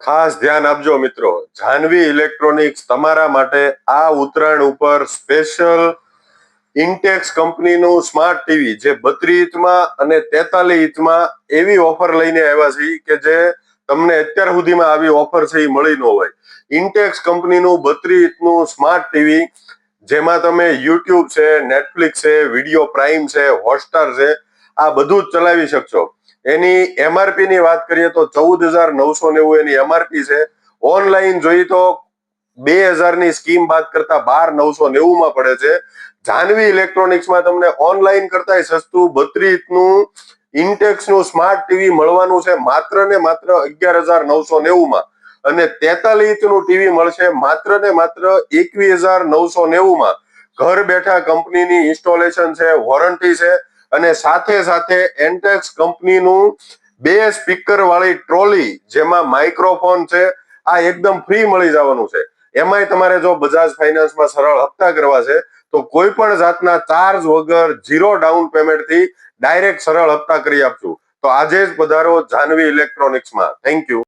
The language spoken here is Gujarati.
ખાસ ધ્યાન આપજો મિત્રો. જાનવી ઇલેક્ટ્રોનિક્સ તમારા માટે આ ઉત્તરાયણ ઉપર સ્પેશિયલ ઇન્ટેક્સ કંપનીનું સ્માર્ટ ટીવી જે બત્રીસ ઇંચમાં અને તેતાલીસ ઇંચમાં એવી ઓફર લઈને આવ્યા છે કે જે તમને અત્યાર સુધીમાં આવી ઓફર છે એ મળી ન હોય. ઇન્ટેક્સ કંપનીનું બત્રીસ ઇંચનું સ્માર્ટ ટીવી જેમાં તમે યુટ્યુબ છે, નેટફ્લિક્સ છે, વીડિયો પ્રાઇમ છે, હોટસ્ટાર છે આ બધું જ ચલાવી શકશો. એની એમઆરપી ની વાત કરીએ તો ચૌદ હજાર નવસો નેવું એની એમઆરપી છે. ઓનલાઈન જોઈએ તો બે હજારની સ્કીમ બાદ કરતા બાર નવસો નેવું માં પડે છે. જાનવી ઇલેક્ટ્રોનિક્સમાં તમને ઓનલાઈન કરતા સસ્તું બત્રીસનું ઇન્ટેક્સનું સ્માર્ટ ટીવી મળવાનું છે માત્ર ને માત્ર અગિયાર હજાર નવસો નેવું માં અને તેતાલીસનું ટીવી મળશે માત્ર ને માત્ર એકવીસ હજાર નવસો નેવું માં ઘર બેઠા કંપનીની ઇન્સ્ટોલેશન છે, વોરંટી છે. અને સાથે સાથે એન્ટેક્સ કંપનીનું બે સ્પીકર વાળી ટ્રોલી જેમાં માઇક્રોફોન છે, આ એકદમ ફ્રી મળી જવાનું છે. એમાંય તમારે જો બજાજ ફાઇનાન્સમાં સરળ હપ્તા કરવા છે, તો કોઈ પણ જાતના ચાર્જ વગર ઝીરો ડાઉન પેમેન્ટથી ડાયરેક્ટ સરળ હપ્તા કરી આપશું. તો આજે જ પધારો જાનવી ઇલેક્ટ્રોનિક્સમાં થેન્ક યુ